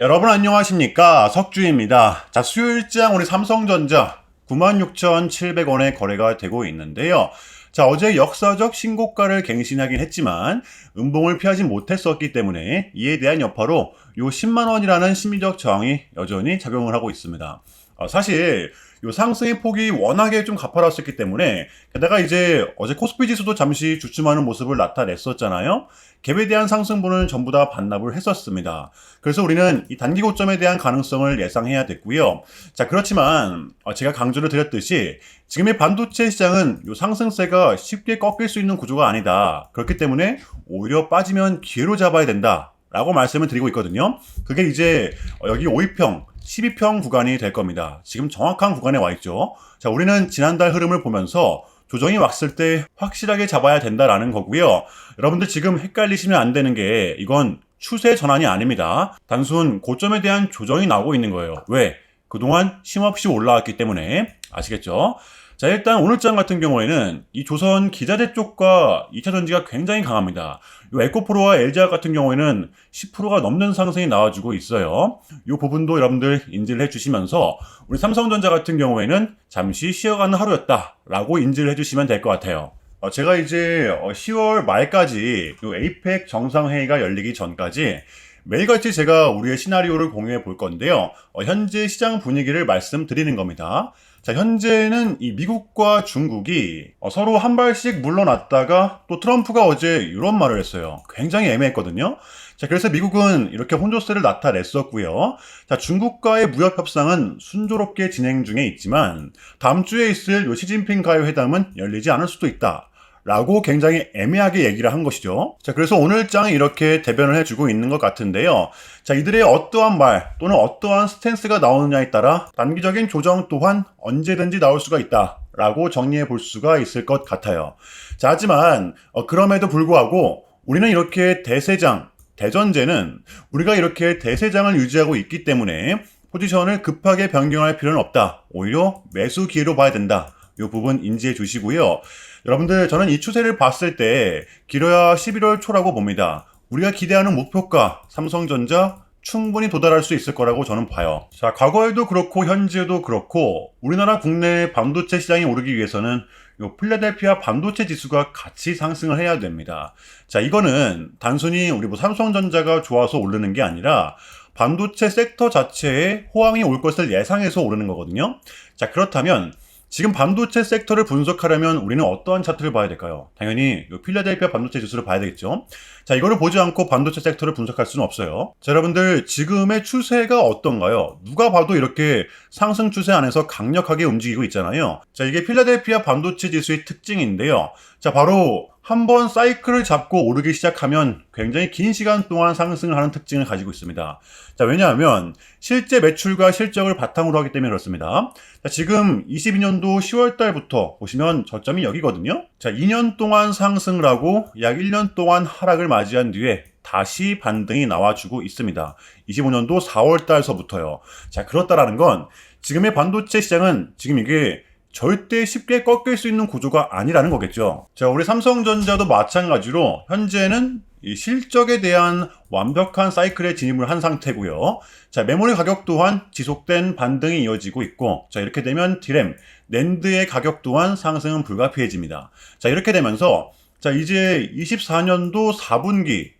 여러분 안녕하십니까 석주입니다. 자 수요일장 우리 삼성전자 96,700원에 거래가 되고 있는데요. 자 어제 역사적 신고가를 갱신하긴 했지만 음봉을 피하지 못했었기 때문에 이에 대한 여파로 요 10만 원이라는 심리적 저항이 여전히 작용을 하고 있습니다. 어, 사실 요 상승의 폭이 워낙에 좀 가파랐었기 때문에 게다가 이제 어제 코스피 지수도 잠시 주춤하는 모습을 나타냈었잖아요. 갭에 대한 상승분을 전부 다 반납을 했었습니다. 그래서 우리는 이 단기 고점에 대한 가능성을 예상해야 됐고요. 자 그렇지만 어, 제가 강조를 드렸듯이 지금의 반도체 시장은 요 상승세가 쉽게 꺾일 수 있는 구조가 아니다. 그렇기 때문에 오히려 빠지면 기회로 잡아야 된다. 라고 말씀을 드리고 있거든요. 그게 이제 어, 여기 5위평, 12평 구간이 될 겁니다. 지금 정확한 구간에 와 있죠. 자, 우리는 지난달 흐름을 보면서 조정이 왔을 때 확실하게 잡아야 된다라는 거고요. 여러분들 지금 헷갈리시면 안 되는 게 이건 추세 전환이 아닙니다. 단순 고점에 대한 조정이 나오고 있는 거예요. 왜? 그동안 쉼없이 올라왔기 때문에 아시겠죠? 자, 일단 오늘장 같은 경우에는 이 조선 기자재 쪽과 2차 전지가 굉장히 강합니다. 요 에코프로와 LG화 같은 경우에는 10%가 넘는 상승이 나와주고 있어요. 이 부분도 여러분들 인지를 해주시면서 우리 삼성전자 같은 경우에는 잠시 쉬어가는 하루였다라고 인지를 해주시면 될 것 같아요. 어, 제가 이제 10월 말까지 요 에이펙 정상회의가 열리기 전까지 매일같이 제가 우리의 시나리오를 공유해 볼 건데요. 어, 현재 시장 분위기를 말씀드리는 겁니다. 자, 현재는 이 미국과 중국이 어, 서로 한 발씩 물러났다가 또 트럼프가 어제 이런 말을 했어요. 굉장히 애매했거든요. 자, 그래서 미국은 이렇게 혼조세를 나타냈었고요. 자, 중국과의 무역 협상은 순조롭게 진행 중에 있지만 다음 주에 있을 요 시진핑과의 회담은 열리지 않을 수도 있다. 라고 굉장히 애매하게 얘기를 한 것이죠. 자, 그래서 오늘 장에 이렇게 대변을 해주고 있는 것 같은데요. 자, 이들의 어떠한 말 또는 어떠한 스탠스가 나오느냐에 따라 단기적인 조정 또한 언제든지 나올 수가 있다. 라고 정리해 볼 수가 있을 것 같아요. 자, 하지만, 어, 그럼에도 불구하고 우리는 이렇게 대세장, 대전제는 우리가 이렇게 대세장을 유지하고 있기 때문에 포지션을 급하게 변경할 필요는 없다. 오히려 매수 기회로 봐야 된다. 이 부분 인지해 주시고요. 여러분들 저는 이 추세를 봤을 때 길어야 11월 초라고 봅니다. 우리가 기대하는 목표가 삼성전자 충분히 도달할 수 있을 거라고 저는 봐요. 자, 과거에도 그렇고 현재도 그렇고 우리나라 국내 반도체 시장이 오르기 위해서는 요 필라델피아 반도체 지수가 같이 상승을 해야 됩니다. 자, 이거는 단순히 우리 뭐 삼성전자가 좋아서 오르는 게 아니라 반도체 섹터 자체에 호황이 올 것을 예상해서 오르는 거거든요. 자, 그렇다면 지금 반도체 섹터를 분석하려면 우리는 어떠한 차트를 봐야 될까요? 당연히 필라델피아 반도체 지수를 봐야 되겠죠. 자, 이거를 보지 않고 반도체 섹터를 분석할 수는 없어요. 자, 여러분들 지금의 추세가 어떤가요? 누가 봐도 이렇게 상승 추세 안에서 강력하게 움직이고 있잖아요. 자, 이게 필라델피아 반도체 지수의 특징인데요. 자, 바로 한번 사이클을 잡고 오르기 시작하면 굉장히 긴 시간 동안 상승을 하는 특징을 가지고 있습니다. 자, 왜냐하면 실제 매출과 실적을 바탕으로 하기 때문에 그렇습니다. 자, 지금 22년도 10월 달부터 보시면 저점이 여기거든요. 자, 2년 동안 상승을 하고 약 1년 동안 하락을 맞이한 뒤에 다시 반등이 나와주고 있습니다. 25년도 4월 달서부터요. 자, 그렇다라는 건 지금의 반도체 시장은 지금 이게 절대 쉽게 꺾일 수 있는 구조가 아니라는 거겠죠. 자, 우리 삼성전자도 마찬가지로 현재는 이 실적에 대한 완벽한 사이클에 진입을 한 상태고요. 자, 메모리 가격 또한 지속된 반등이 이어지고 있고, 자, 이렇게 되면 디램, 낸드의 가격 또한 상승은 불가피해집니다. 자, 이렇게 되면서, 자, 이제 24년도 4분기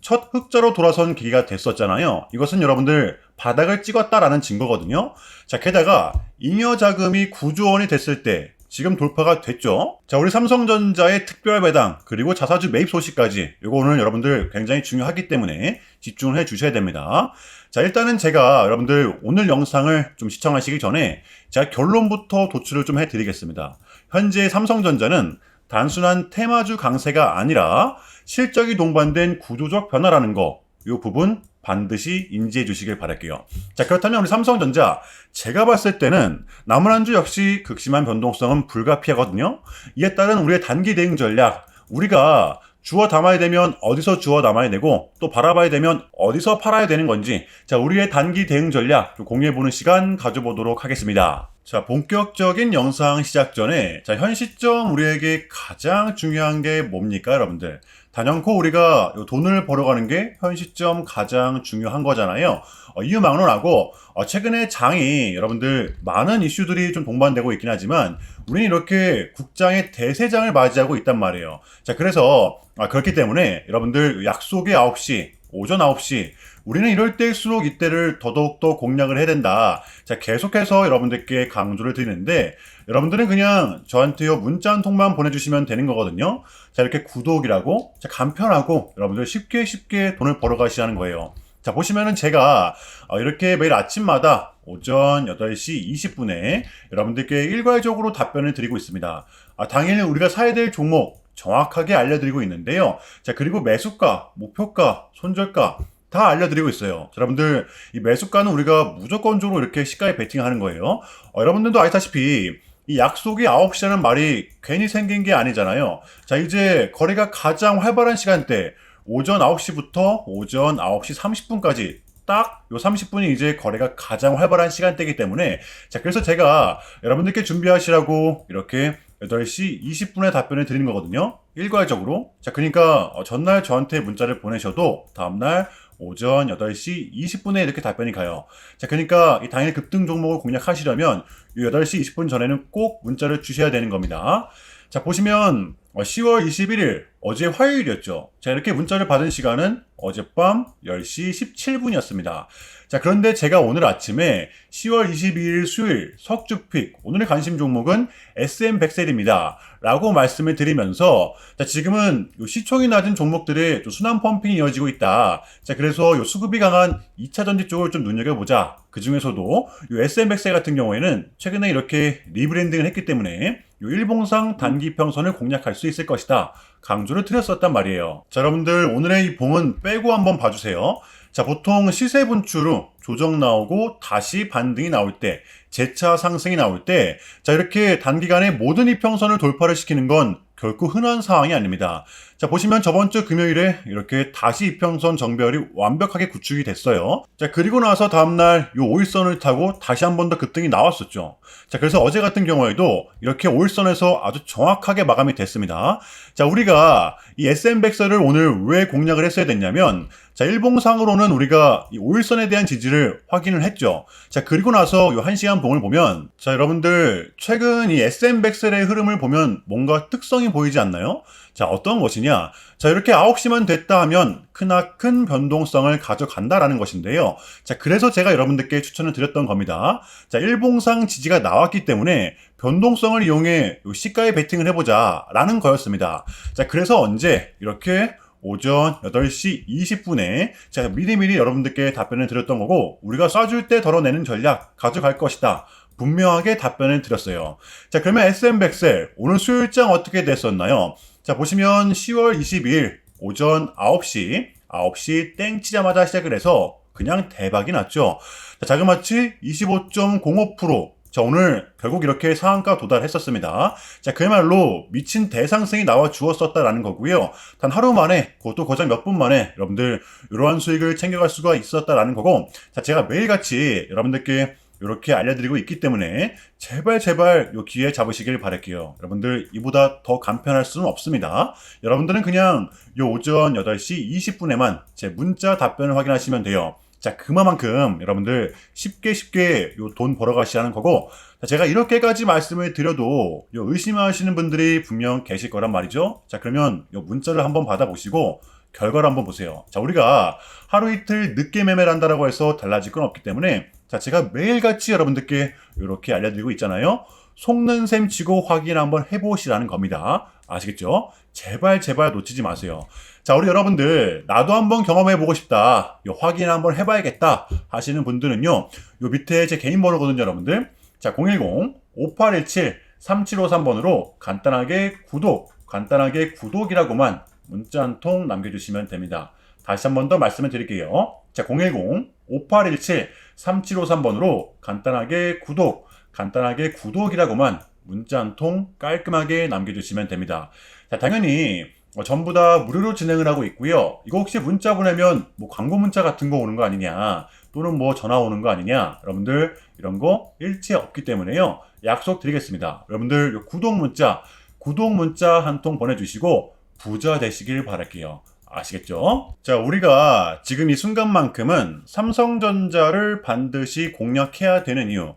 첫 흑자로 돌아선 기기가 됐었잖아요. 이것은 여러분들 바닥을 찍었다라는 증거거든요. 자, 게다가 잉여 자금이 9조 원이 됐을 때 지금 돌파가 됐죠. 자, 우리 삼성전자의 특별 배당 그리고 자사주 매입 소식까지 이거 오늘 여러분들 굉장히 중요하기 때문에 집중을 해 주셔야 됩니다. 자, 일단은 제가 여러분들 오늘 영상을 좀 시청하시기 전에 제가 결론부터 도출을 좀 해드리겠습니다. 현재 삼성전자는 단순한 테마주 강세가 아니라 실적이 동반된 구조적 변화라는 거, 이 부분 반드시 인지해 주시길 바랄게요. 자, 그렇다면 우리 삼성전자, 제가 봤을 때는 남은 한주 역시 극심한 변동성은 불가피하거든요. 이에 따른 우리의 단기 대응 전략, 우리가 주워 담아야 되면 어디서 주워 담아야 되고 또 바라봐야 되면 어디서 팔아야 되는 건지 자 우리의 단기 대응 전략 공유해보는 시간 가져보도록 하겠습니다. 자 본격적인 영상 시작 전에 자 현 시점 우리에게 가장 중요한 게 뭡니까 여러분들 단연코 우리가 돈을 벌어가는 게 현 시점 가장 중요한 거잖아요. 어, 이유망론하고 어, 최근에 장이 여러분들 많은 이슈들이 좀 동반되고 있긴 하지만 우리는 이렇게 국장의 대세장을 맞이하고 있단 말이에요. 자, 그래서 아, 그렇기 때문에 여러분들 약속의 9시, 오전 9시 우리는 이럴 때일수록 이때를 더더욱더 공략을 해야 된다. 자, 계속해서 여러분들께 강조를 드리는데 여러분들은 그냥 저한테요 문자 한 통만 보내주시면 되는 거거든요. 자, 이렇게 구독이라고 자, 간편하고 여러분들 쉽게 쉽게 돈을 벌어가시라는 거예요. 자, 보시면은 제가 어, 이렇게 매일 아침마다 오전 8시 20분에 여러분들께 일괄적으로 답변을 드리고 있습니다. 아, 당일 우리가 사야 될 종목 정확하게 알려드리고 있는데요. 자, 그리고 매수가, 목표가, 손절가 다 알려드리고 있어요. 자, 여러분들, 이 매수가는 우리가 무조건적으로 이렇게 시가에 베팅하는 거예요. 어, 여러분들도 아시다시피 이 약속이 9시라는 말이 괜히 생긴 게 아니잖아요. 자, 이제 거래가 가장 활발한 시간대, 오전 9시부터 오전 9시 30분까지 딱 요 30분이 이제 거래가 가장 활발한 시간대이기 때문에 자, 그래서 제가 여러분들께 준비하시라고 이렇게 8시 20분에 답변을 드리는 거거든요. 일괄적으로. 자, 그러니까 어, 전날 저한테 문자를 보내셔도 다음날 오전 8시 20분에 이렇게 답변이 가요. 자, 그러니까 이 당일 급등 종목을 공략하시려면 이 8시 20분 전에는 꼭 문자를 주셔야 되는 겁니다. 자, 보시면 어, 10월 21일 어제 화요일이었죠. 자, 이렇게 문자를 받은 시간은 어젯밤 10시 17분이었습니다. 자, 그런데 제가 오늘 아침에 10월 22일 수요일 석주픽 오늘의 관심 종목은 SM100셀입니다. 라고 말씀을 드리면서 자, 지금은 요 시총이 낮은 종목들의 좀 순환 펌핑이 이어지고 있다. 자, 그래서 요 수급이 강한 2차 전지 쪽을 좀 눈여겨보자. 그 중에서도 요 SM100셀 같은 경우에는 최근에 이렇게 리브랜딩을 했기 때문에 요 일봉상 단기 평선을 공략할 수 있을 것이다. 강조를 드렸었단 말이에요. 자, 여러분들 오늘의 이 봉은 빼고 한번 봐주세요. 자, 보통 시세 분출 후 조정 나오고 다시 반등이 나올 때, 재차 상승이 나올 때, 자, 이렇게 단기간에 모든 이평선을 돌파를 시키는 건 결코 흔한 상황이 아닙니다. 자, 보시면 저번 주 금요일에 이렇게 다시 이평선 정배열이 완벽하게 구축이 됐어요. 자, 그리고 나서 다음날 요 5일선을 타고 다시 한 번 더 급등이 나왔었죠. 자, 그래서 어제 같은 경우에도 이렇게 5일선에서 아주 정확하게 마감이 됐습니다. 자, 우리가 이 SM100선을 오늘 왜 공략을 했어야 됐냐면, 자, 일봉상으로는 우리가 이 5일선에 대한 지지를 확인을 했죠. 자, 그리고 나서 요 1시간 봉을 보면, 자, 여러분들, 최근 이 SM100셀의 흐름을 보면 뭔가 특성이 보이지 않나요? 자, 어떤 것이냐? 자, 이렇게 9시만 됐다 하면 크나큰 변동성을 가져간다라는 것인데요. 자, 그래서 제가 여러분들께 추천을 드렸던 겁니다. 자, 일봉상 지지가 나왔기 때문에 변동성을 이용해 요 시가에 베팅을 해보자 라는 거였습니다. 자, 그래서 언제 이렇게 오전 8시 20분에 제가 미리미리 여러분들께 답변을 드렸던 거고 우리가 쏴줄 때 덜어내는 전략 가져갈 것이다. 분명하게 답변을 드렸어요. 자, 그러면 SM100셀 오늘 수요일장 어떻게 됐었나요? 자, 보시면 10월 22일 오전 9시, 9시 땡 치자마자 시작을 해서 그냥 대박이 났죠. 자, 자그마치 25.05%. 자, 오늘 결국 이렇게 상한가 도달했었습니다. 자, 그야말로 미친 대상승이 나와 주었었다라는 거고요. 단 하루 만에, 그것도 거장 몇 분 만에 여러분들 이러한 수익을 챙겨갈 수가 있었다라는 거고, 자, 제가 매일같이 여러분들께 이렇게 알려드리고 있기 때문에 제발 제발 요 기회 잡으시길 바랄게요. 여러분들 이보다 더 간편할 수는 없습니다. 여러분들은 그냥 요 오전 8시 20분에만 제 문자 답변을 확인하시면 돼요. 자, 그만큼 여러분들 쉽게 쉽게 요 돈 벌어가시라는 거고, 자, 제가 이렇게까지 말씀을 드려도 요 의심하시는 분들이 분명 계실 거란 말이죠. 자, 그러면 요 문자를 한번 받아보시고, 결과를 한번 보세요. 자, 우리가 하루 이틀 늦게 매매를 한다라고 해서 달라질 건 없기 때문에, 자, 제가 매일같이 여러분들께 이렇게 알려드리고 있잖아요. 속는 셈 치고 확인 한번 해보시라는 겁니다. 아시겠죠? 제발 제발 놓치지 마세요. 자, 우리 여러분들 나도 한번 경험해 보고 싶다. 요 확인 한번 해봐야겠다 하시는 분들은요. 요 밑에 제 개인 번호거든요, 여러분들. 자, 010 5817 3753번으로 간단하게 구독, 간단하게 구독이라고만 문자 한 통 남겨주시면 됩니다. 다시 한 번 더 말씀을 드릴게요. 자, 010 5817 3753번으로 간단하게 구독, 간단하게 구독이라고만 문자 한 통 깔끔하게 남겨주시면 됩니다. 자, 당연히 어, 전부 다 무료로 진행을 하고 있고요. 이거 혹시 문자 보내면 뭐 광고 문자 같은 거 오는 거 아니냐, 또는 뭐 전화 오는 거 아니냐, 여러분들 이런 거 일체 없기 때문에요. 약속 드리겠습니다. 여러분들 요 구독 문자, 구독 문자 한 통 보내주시고 부자 되시길 바랄게요. 아시겠죠? 자, 우리가 지금 이 순간만큼은 삼성전자를 반드시 공략해야 되는 이유.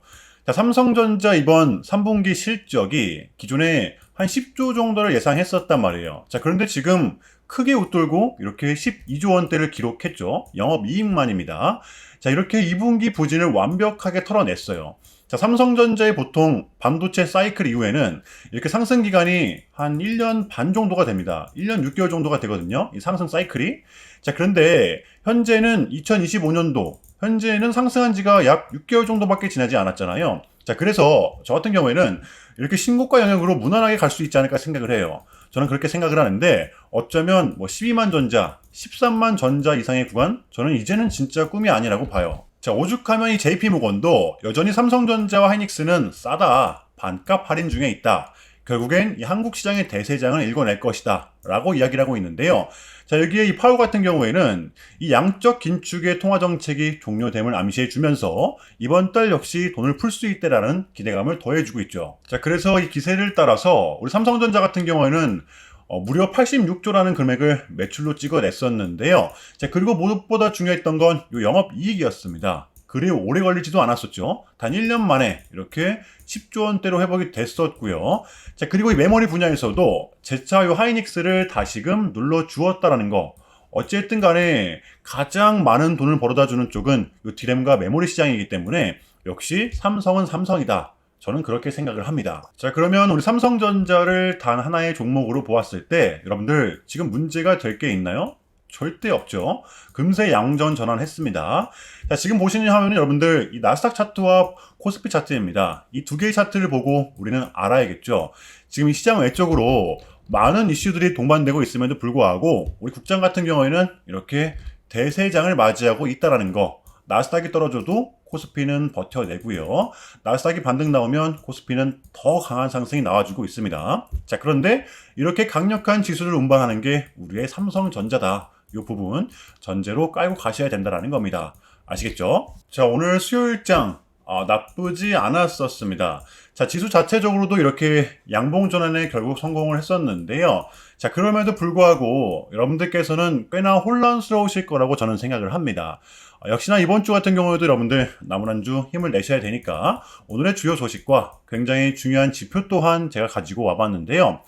자, 삼성전자 이번 3분기 실적이 기존에 한 10조 정도를 예상했었단 말이에요. 자, 그런데 지금 크게 웃돌고 이렇게 12조 원대를 기록했죠. 영업이익만입니다. 자, 이렇게 2분기 부진을 완벽하게 털어냈어요. 자, 삼성전자의 보통 반도체 사이클 이후에는 이렇게 상승 기간이 한 1년 반 정도가 됩니다. 1년 6개월 정도가 되거든요. 이 상승 사이클이. 자, 그런데 현재는 2025년도, 현재는 상승한 지가 약 6개월 정도밖에 지나지 않았잖아요. 자, 그래서 저 같은 경우에는 이렇게 신고가 영역으로 무난하게 갈 수 있지 않을까 생각을 해요. 저는 그렇게 생각을 하는데 어쩌면 뭐 12만 전자, 13만 전자 이상의 구간, 저는 이제는 진짜 꿈이 아니라고 봐요. 자, 오죽하면 이 JP모건도 여전히 삼성전자와 하이닉스는 싸다. 반값 할인 중에 있다. 결국엔 이 한국 시장의 대세장을 읽어낼 것이다. 라고 이야기를 하고 있는데요. 자, 여기에 이 파워 같은 경우에는 이 양적 긴축의 통화 정책이 종료됨을 암시해 주면서 이번 달 역시 돈을 풀 수 있다라는 기대감을 더해주고 있죠. 자, 그래서 이 기세를 따라서 우리 삼성전자 같은 경우에는 어, 무려 86조라는 금액을 매출로 찍어냈었는데요. 자, 그리고 무엇보다 중요했던 건 이 영업이익이었습니다. 그리 오래 걸리지도 않았었죠. 단 1년 만에 이렇게 10조 원대로 회복이 됐었고요. 자, 그리고 이 메모리 분야에서도 제차 요 하이닉스를 다시금 눌러 주었다라는 거. 어쨌든 간에 가장 많은 돈을 벌어다 주는 쪽은 요 디램과 메모리 시장이기 때문에 역시 삼성은 삼성이다. 저는 그렇게 생각을 합니다. 자, 그러면 우리 삼성전자를 단 하나의 종목으로 보았을 때 여러분들 지금 문제가 될 게 있나요? 절대 없죠. 금세 양전 전환했습니다. 자, 지금 보시는 화면은 여러분들 이 나스닥 차트와 코스피 차트입니다. 이 두 개의 차트를 보고 우리는 알아야겠죠. 지금 이 시장 외적으로 많은 이슈들이 동반되고 있음에도 불구하고 우리 국장 같은 경우에는 이렇게 대세장을 맞이하고 있다라는 거. 나스닥이 떨어져도 코스피는 버텨내고요. 나스닥이 반등 나오면 코스피는 더 강한 상승이 나와주고 있습니다. 자, 그런데 이렇게 강력한 지수를 운반하는 게 우리의 삼성전자다. 이 부분 전제로 깔고 가셔야 된다라는 겁니다. 아시겠죠? 자, 오늘 수요일장 어, 나쁘지 않았었습니다. 자, 지수 자체적으로도 이렇게 양봉 전환에 결국 성공을 했었는데요. 자, 그럼에도 불구하고 여러분들께서는 꽤나 혼란스러우실 거라고 저는 생각을 합니다. 어, 역시나 이번 주 같은 경우에도 여러분들 남은 한 주 힘을 내셔야 되니까 오늘의 주요 소식과 굉장히 중요한 지표 또한 제가 가지고 와봤는데요.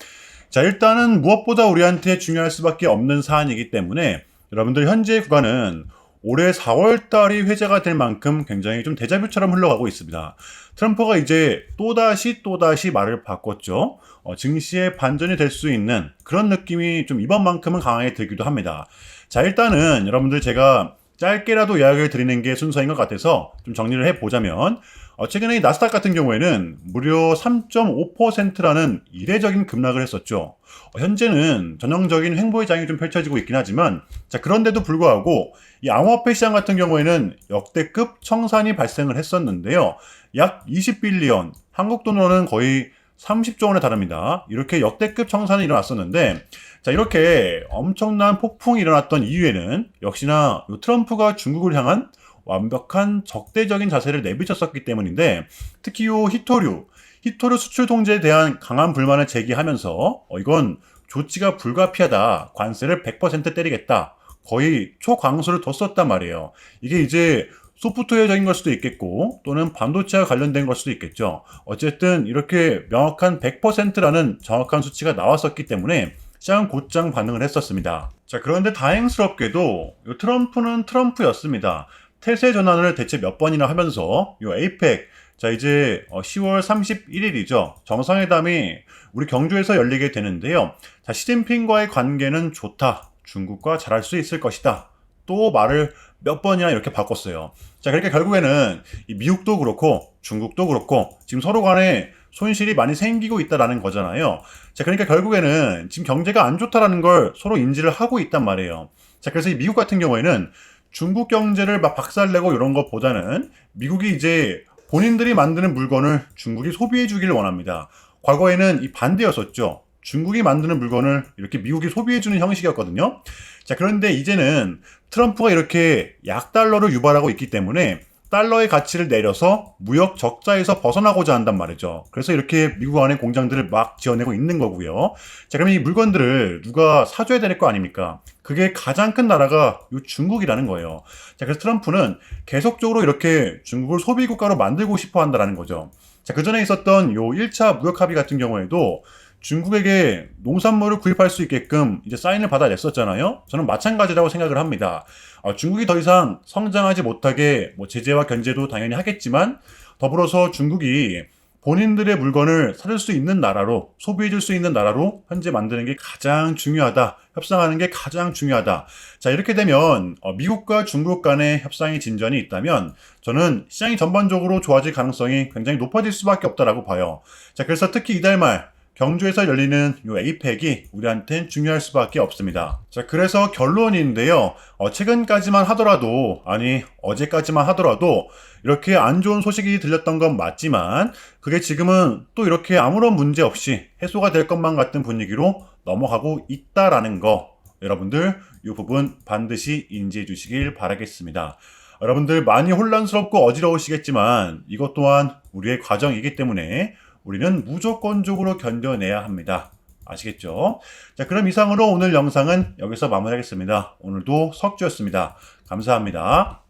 자, 일단은 무엇보다 우리한테 중요할 수밖에 없는 사안이기 때문에 여러분들 현재 구간은 올해 4월 달이 회자가 될 만큼 굉장히 좀 대자뷰처럼 흘러가고 있습니다. 트럼프가 이제 또다시 또다시 말을 바꿨죠. 어, 증시의 반전이 될 수 있는 그런 느낌이 좀 이번만큼은 강하게 들기도 합니다. 자, 일단은 여러분들 제가 짧게라도 이야기를 드리는 게 순서인 것 같아서 좀 정리를 해보자면 어, 최근에 이 나스닥 같은 경우에는 무려 3.5%라는 이례적인 급락을 했었죠. 어, 현재는 전형적인 횡보의 장이 좀 펼쳐지고 있긴 하지만 자 그런데도 불구하고 이 암호화폐 시장 같은 경우에는 역대급 청산이 발생을 했었는데요. 약 20빌리언, 한국 돈으로는 거의 30조 원에 달합니다. 이렇게 역대급 청산이 일어났었는데 자, 이렇게 엄청난 폭풍이 일어났던 이유에는 역시나 트럼프가 중국을 향한 완벽한 적대적인 자세를 내비쳤었기 때문인데 특히 요 히토류, 히토류 수출 통제에 대한 강한 불만을 제기하면서 어, 이건 조치가 불가피하다. 관세를 100% 때리겠다. 거의 초강수를 뒀었단 말이에요. 이게 이제 소프트웨어적인 걸 수도 있겠고 또는 반도체와 관련된 걸 수도 있겠죠. 어쨌든 이렇게 명확한 100%라는 정확한 수치가 나왔었기 때문에 시장은 곧장 반응을 했었습니다. 자, 그런데 다행스럽게도 트럼프는 트럼프였습니다. 태세 전환을 대체 몇 번이나 하면서 요 에이펙 자 이제 10월 어, 31일이죠. 정상회담이 우리 경주에서 열리게 되는데요. 자 시진핑과의 관계는 좋다. 중국과 잘할 수 있을 것이다. 또 말을 몇 번이나 이렇게 바꿨어요. 자 그러니까 결국에는 미국도 그렇고 중국도 그렇고 지금 서로 간에 손실이 많이 생기고 있다라는 거잖아요. 자, 그러니까 결국에는 지금 경제가 안 좋다라는 걸 서로 인지를 하고 있단 말이에요. 자, 그래서 이 미국 같은 경우에는 중국 경제를 막 박살내고 이런 것보다는 미국이 이제 본인들이 만드는 물건을 중국이 소비해 주기를 원합니다. 과거에는 이 반대였었죠. 중국이 만드는 물건을 이렇게 미국이 소비해 주는 형식이었거든요. 자, 그런데 이제는 트럼프가 이렇게 약달러를 유발하고 있기 때문에 달러의 가치를 내려서 무역 적자에서 벗어나고자 한단 말이죠. 그래서 이렇게 미국 안에 공장들을 막 지어내고 있는 거고요. 자, 그럼 이 물건들을 누가 사줘야 될 거 아닙니까? 그게 가장 큰 나라가 요 중국이라는 거예요. 자, 그래서 트럼프는 계속적으로 이렇게 중국을 소비 국가로 만들고 싶어 한다라는 거죠. 자, 그 전에 있었던 요 1차 무역 합의 같은 경우에도 중국에게 농산물을 구입할 수 있게끔 이제 사인을 받아냈었잖아요. 저는 마찬가지라고 생각을 합니다. 어, 중국이 더 이상 성장하지 못하게 뭐 제재와 견제도 당연히 하겠지만 더불어서 중국이 본인들의 물건을 사줄 수 있는 나라로 소비해줄 수 있는 나라로 현재 만드는 게 가장 중요하다. 협상하는 게 가장 중요하다. 자 이렇게 되면 어, 미국과 중국 간의 협상이 진전이 있다면 저는 시장이 전반적으로 좋아질 가능성이 굉장히 높아질 수밖에 없다라고 봐요. 자 그래서 특히 이달 말 경주에서 열리는 요 에이펙이 우리한텐 중요할 수밖에 없습니다. 자, 그래서 결론인데요. 어, 최근까지만 하더라도, 아니, 어제까지만 하더라도, 이렇게 안 좋은 소식이 들렸던 건 맞지만, 그게 지금은 또 이렇게 아무런 문제 없이 해소가 될 것만 같은 분위기로 넘어가고 있다라는 거, 여러분들, 이 부분 반드시 인지해 주시길 바라겠습니다. 여러분들 많이 혼란스럽고 어지러우시겠지만, 이것 또한 우리의 과정이기 때문에, 우리는 무조건적으로 견뎌내야 합니다. 아시겠죠? 자, 그럼 이상으로 오늘 영상은 여기서 마무리하겠습니다. 오늘도 석주였습니다. 감사합니다.